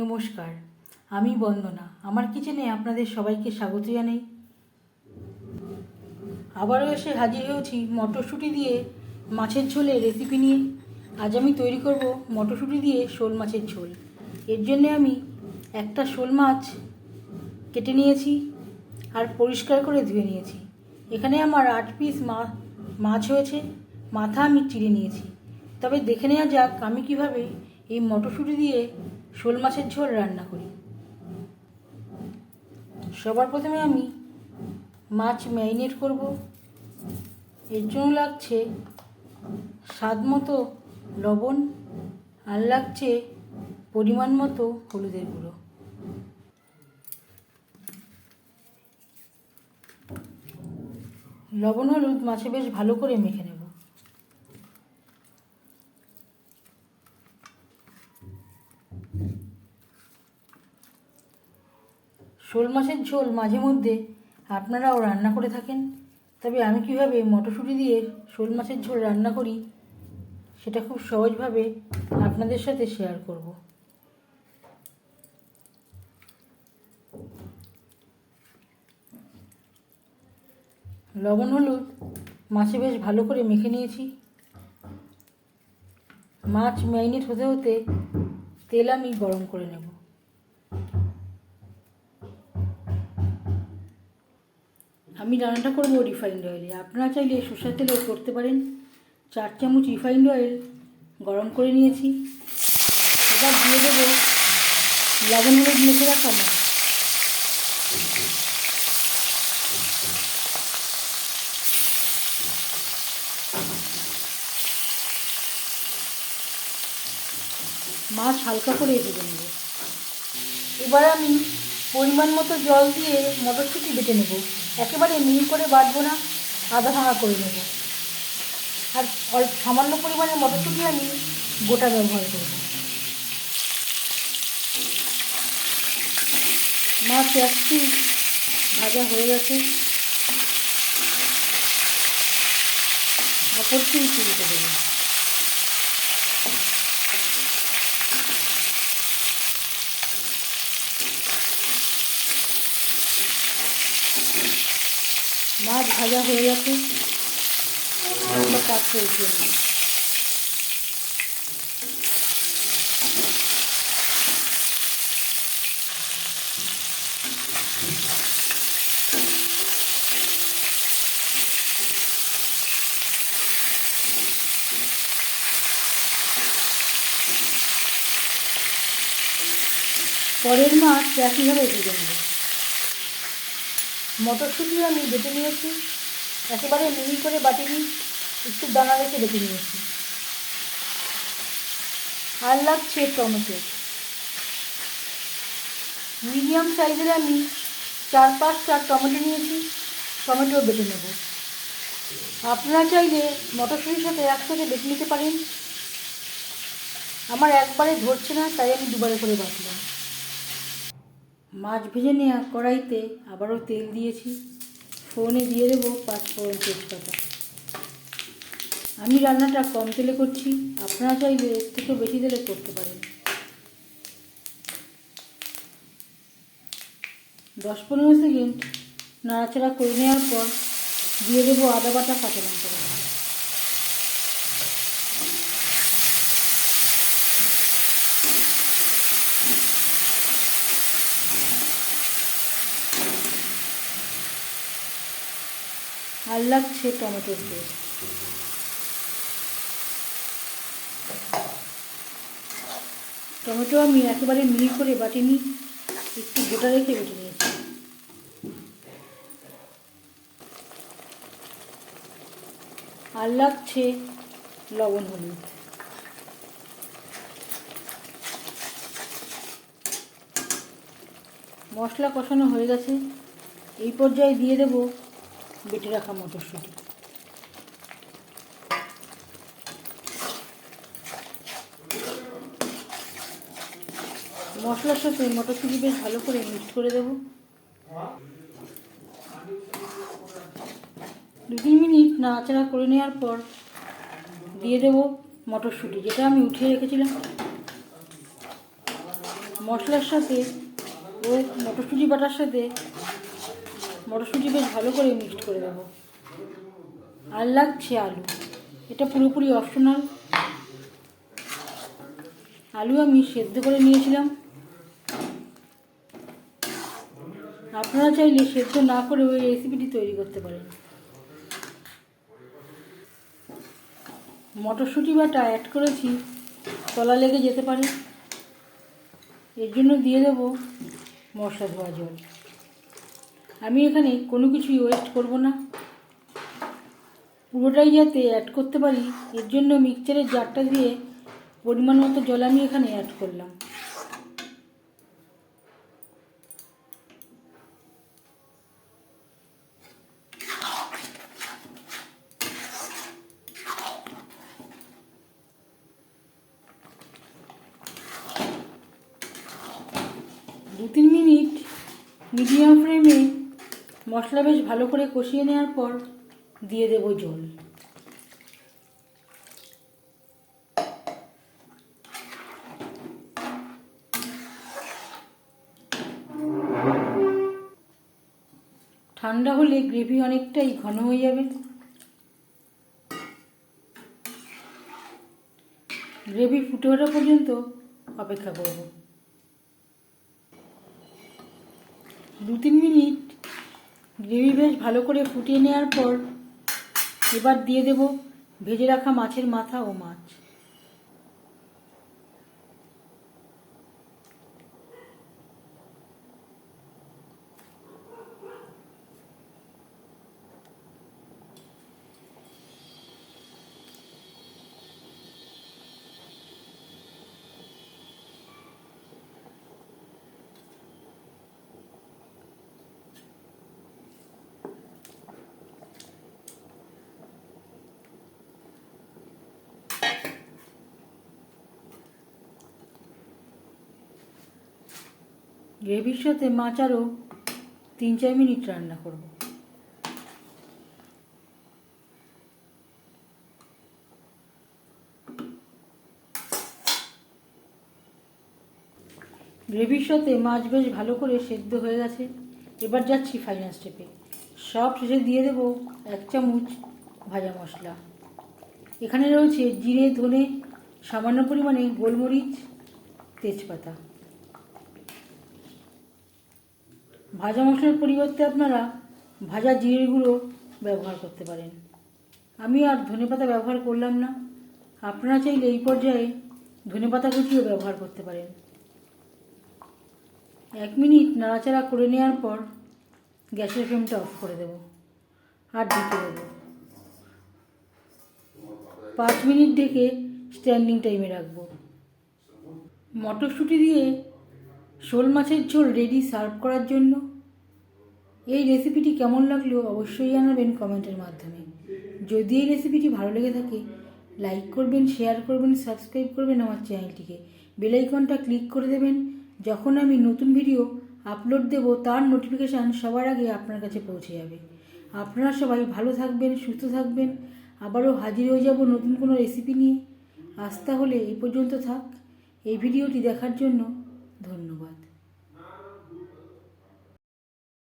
নমস্কার, আমি বন্দনা। আমার কিচেনে আপনাদের সবাইকে স্বাগত জানাই। আবারও এসে হাজির হয়েছি মটরশুঁটি দিয়ে মাছের ঝোলের রেসিপি নিয়ে। আজ আমি তৈরি করব মটরশুঁটি দিয়ে শোল মাছের ঝোল। এর জন্যে আমি একটা শোল মাছ কেটে নিয়েছি আর পরিষ্কার করে ধুয়ে নিয়েছি। এখানে আমার আট পিস মাছ হয়েছে, মাথা আমি চিড়ে নিয়েছি। তবে দেখে নেওয়া যাক আমি কীভাবে এই মটরশুঁটি দিয়ে শোল মাছের ঝোল রান্না করি। সবার প্রথমে আমি মাছ ম্যারিনেট করব। এর জন্য লাগছে স্বাদ মতো লবণ আর লাগছে পরিমাণ মতো হলুদের গুঁড়ো। লবণ হলুদ মাছে বেশ ভালো করে মেখে নেব। শোল মাছের ঝোল মাঝে মধ্যে আপনারাও রান্না করে থাকেন। তবে আমি কীভাবে মটরশুঁটি দিয়ে শোল মাছের ঝোল রান্না করি, সেটা খুব সহজভাবে আপনাদের সাথে শেয়ার করব। লবণ, হলুদ মাছে বেশ ভালো করে মেখে নিয়েছি। মাছ ম্যারিনেট হতে হতে তেল আমি গরম করে নেব। আমি রান্নাটা করব রিফাইন্ড অয়েলে আপনারা চাইলে সর্ষের তেলেও করতে পারেন। চার চামচ রিফাইন্ড অয়েল গরম করে নিয়েছি। এবার দিয়ে দেবো লবণ হলুদ মেখে রাখা মাছ মাছ হালকা করে ভেজে নেব। এবার আমি পরিমাণ মতো জল দিয়ে মটরশুঁটি বেটে নেব। একেবারে মিহি করে বাটবো না, আধা ভাঙা করে নেব। আর অল্প, সামান্য পরিমাণে মটরশুঁটি আমি গোটা ব্যবহার করব। মাছ এক পিস ভাজা হয়ে গেছে। অপর পিস তুলতে দেবো। মাছ ভাজা হয়ে গেছে। পাত্রে উঠিয়ে নেব। পরের মাছ একইভাবে ভেজে নেব। মটরশুঁটি আমি বেটে নিয়েছি। একেবারে মিহি করে বাটিনি, একটু দানা রেখে বেটে নিয়েছি। আর লাগছে টমেটো মিডিয়াম সাইজের আমি চার পাঁচটা টমেটো নিয়েছি টমেটো বেটে নেব। আপনারা চাইলে মটরশুঁটির সাথে একসাথে বেটে নিতে পারেন। আমার একবারে ধরছে না, তাই আমি দুবারে করে বাটলাম। মাছ ভেজে নেওয়া কড়াইতে আবারও তেল দিয়েছি। ফোনে দিয়ে দেবো পাঁচ ফোড়ন তেজপাতা। আমি রান্নাটা কম তেলে করছি, আপনারা চাইলে এর থেকেও বেশি তেলে করতে পারেন। দশ পনেরো সেকেন্ড নাড়াচাড়া করে নেওয়ার পর দিয়ে দেবো আদা বাটা কাঁচা লঙ্কা আর লাগছে টমেটোর পেস্ট। টমেটো আমি একেবারে মিহি করে বাটিনি, একটু গোটা রেখে বেটে নিয়েছি। আর লাগছে লবণ হলুদ। মশলা কষানো হয়ে গেছে। এই পর্যায়ে দিয়ে দেবো বেটে রাখা মটরশুঁটি। মশলার সাথে মটরশুঁটি বেশ ভালো করে মিক্স করে দেবো। দু তিন মিনিট নাড়াচাড়া করে নেওয়ার পর দিয়ে দেবো মটরশুঁটি, যেটা আমি উঠিয়ে রেখেছিলাম। মশলার সাথে ও মটরশুঁটি বাটার সাথে মটরশুঁটি বেশ ভালো করে মিক্সড করে দেবো আর লাগছে আলু। এটা পুরোপুরি অপশনাল আলু আমি সেদ্ধ করে নিয়েছিলাম। আপনারা চাইলে সেদ্ধ না করে ওই রেসিপিটি তৈরি করতে পারেন। মটরশুঁটি বাটা অ্যাড করেছি। তলা লেগে যেতে পারে। এর জন্য দিয়ে দেবো মশলা ধোয়া জল। আমি এখানে কোনো কিছুই ওয়েস্ট করব না। পুরোটাই যাতে অ্যাড করতে পারি, এর জন্য মিক্সচারের জারটা দিয়ে পরিমাণ মতো জল আমি এখানে অ্যাড করলাম। দু তিন মিনিট মিডিয়াম মশলা বেশ ভালো করে কষিয়ে নেওয়ার পর দিয়ে দেব জল। ঠান্ডা হলে গ্রেভি অনেকটাই ঘন হয়ে যাবে। গ্রেভি ফুটে ওঠা পর্যন্ত অপেক্ষা করব। দু তিন মিনিট গ্রেভি বেশ ভালো করে ফুটিয়ে নেওয়ার পর এবার দিয়ে দেব ভেজে রাখা মাছের মাথা ও মাছ। গ্রেভির সাথে মাছ আরও তিন, চার মিনিট রান্না করব। গ্রেভির সাথে মাছ বেশ ভালো করে সেদ্ধ হয়ে গেছে। এবার যাচ্ছি ফাইনাল স্টেপে সব শেষে দিয়ে দেব এক চামচ ভাজা মশলা। এখানে রয়েছে জিরে, ধনে, সামান্য পরিমাণে গোলমরিচ, তেজপাতা। ভাজা মশলার পরিবর্তে আপনারা ভাজা জিরে গুঁড়ো ব্যবহার করতে পারেন। আমি আর ধনেপাতা ব্যবহার করলাম না। আপনারা চাইলে এই পর্যায়ে ধনেপাতা কুচিও ব্যবহার করতে পারেন। এক মিনিট নাড়াচাড়া করে নেওয়ার পর গ্যাসের ফ্লেমটা অফ করে দেব আর ঢেকে দেব। পাঁচ মিনিট ডেকে স্ট্যান্ডিং টাইমে রাখব। মটরশুঁটি দিয়ে শোল মাছের ঝোল রেডি সার্ভ করার জন্য। এই রেসিপিটি কেমন লাগল অবশ্যই জানাবেন কমেন্টের মাধ্যমে। যদি এই রেসিপিটি ভালো লেগে থাকে লাইক করবেন শেয়ার করবেন সাবস্ক্রাইব করবেন আমার চ্যানেলটিকে বেলাইকনটা ক্লিক করে দেবেন। যখন আমি নতুন ভিডিও আপলোড দেব, তার নোটিফিকেশান সবার আগে আপনার কাছে পৌঁছে যাবে। আপনারা সবাই ভালো থাকবেন, সুস্থ থাকবেন। আবারও হাজির হয়ে যাব নতুন কোনো রেসিপি নিয়ে। আজ তাহলে এই পর্যন্ত থাক। এই ভিডিওটি দেখার জন্য